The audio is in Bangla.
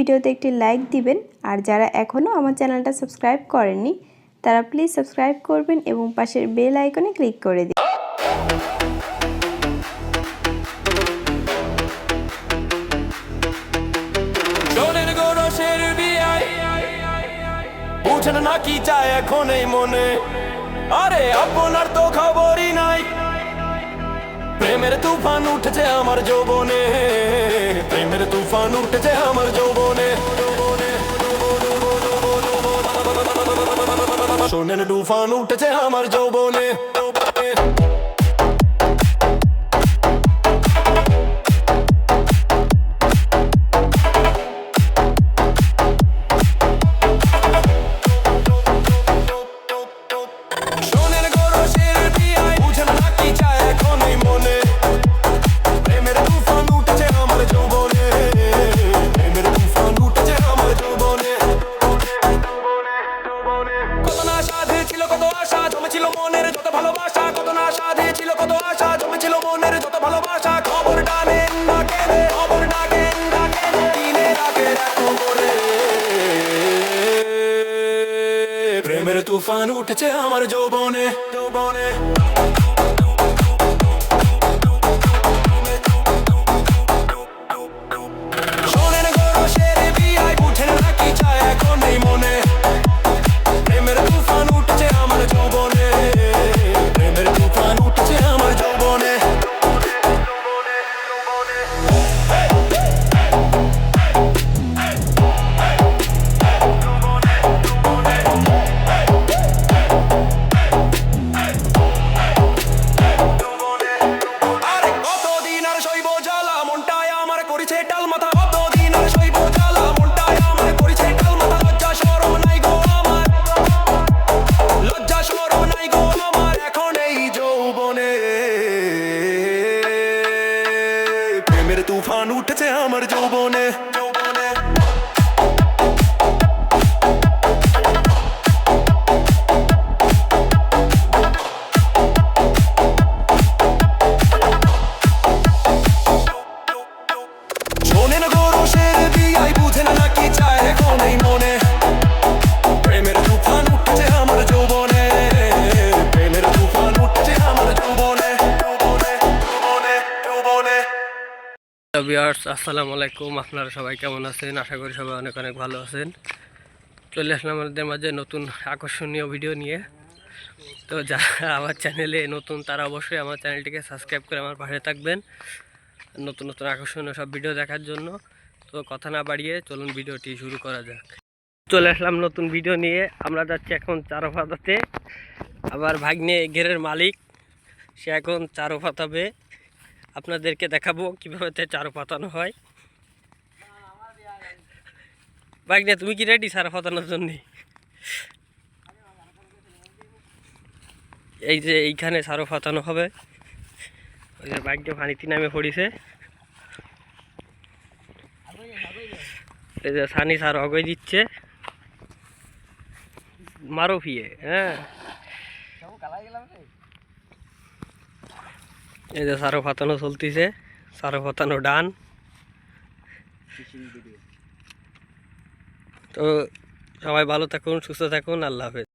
ভিডিওতে একটি লাইক দিবেন। আর যারা এখনও আমার চ্যানেলটা সাবস্ক্রাইব করেননি, তারা প্লিজ সাবস্ক্রাইব করবেন এবং পাশের বেল আইকনে ক্লিক করে দিন। না চায় এখন এই মনে। আরে আপনার তো খবরই নাই। প্রেমের তুফান উঠেছে আমার যৌবনে। প্রেমের তুফান উঠেছে আমার যৌবনে। শোনেন তুফান উঠেছে আমার যৌবনে শোনেন গো যৌবনে কত আশা, জমেছিল মনের যত ভালোবাসা, কত না আশা দিয়েছিল কত আশা, জমেছিল মনের যত ভালোবাসা। খবর ডানেন না কেনে খবর ডাকেন না কেন দিনে রাতে করে প্রেমের তুফান উঠেছে আমার যৌবনে যৌবনে। তুফান উঠেছে আমার যৌবনে যৌবনে ভিউয়ার্স, আসসালামু আলাইকুম। আপনারা সবাই কেমন আছেন? আশা করি সবাই অনেক অনেক ভালো আছেন। চলে আসলাম আমাদের মাঝে নতুন আকর্ষণীয় ভিডিও নিয়ে। তো যারা আমার চ্যানেলে নতুন, তারা অবশ্যই আমার চ্যানেলটিকে সাবস্ক্রাইব করে আমার পাশে থাকবেন। নতুন নতুন আকর্ষণীয় সব ভিডিও দেখার জন্য। তো কথা না বাড়িয়ে চলুন ভিডিওটি শুরু করা যাক। চলে আসলাম নতুন ভিডিও নিয়ে। আমরা যাচ্ছি এখন চারোপাতাতে আবার ভাগ্নে ঘেরের মালিক, সে এখন চারো পাতাবে আপনাদেরকে দেখাবো কীভাবে চারো পাতানো হয়। বাইক না তুমি কি রেডি চারো পাতানোর জন্য? এই যে এইখানে সারো পাতানো হবে। ওই যে বাইকটা পানিতে নামে পড়িছে। এই যে সানি সার অগয় দিচ্ছে। মারো ফিয়ে হ্যাঁ। এই যে সারো ফাতানো চলতিছে, সারো ফাতানো ডান। তো সবাই ভালো থাকুন, সুস্থ থাকুন, আল্লাহ হাফেজ।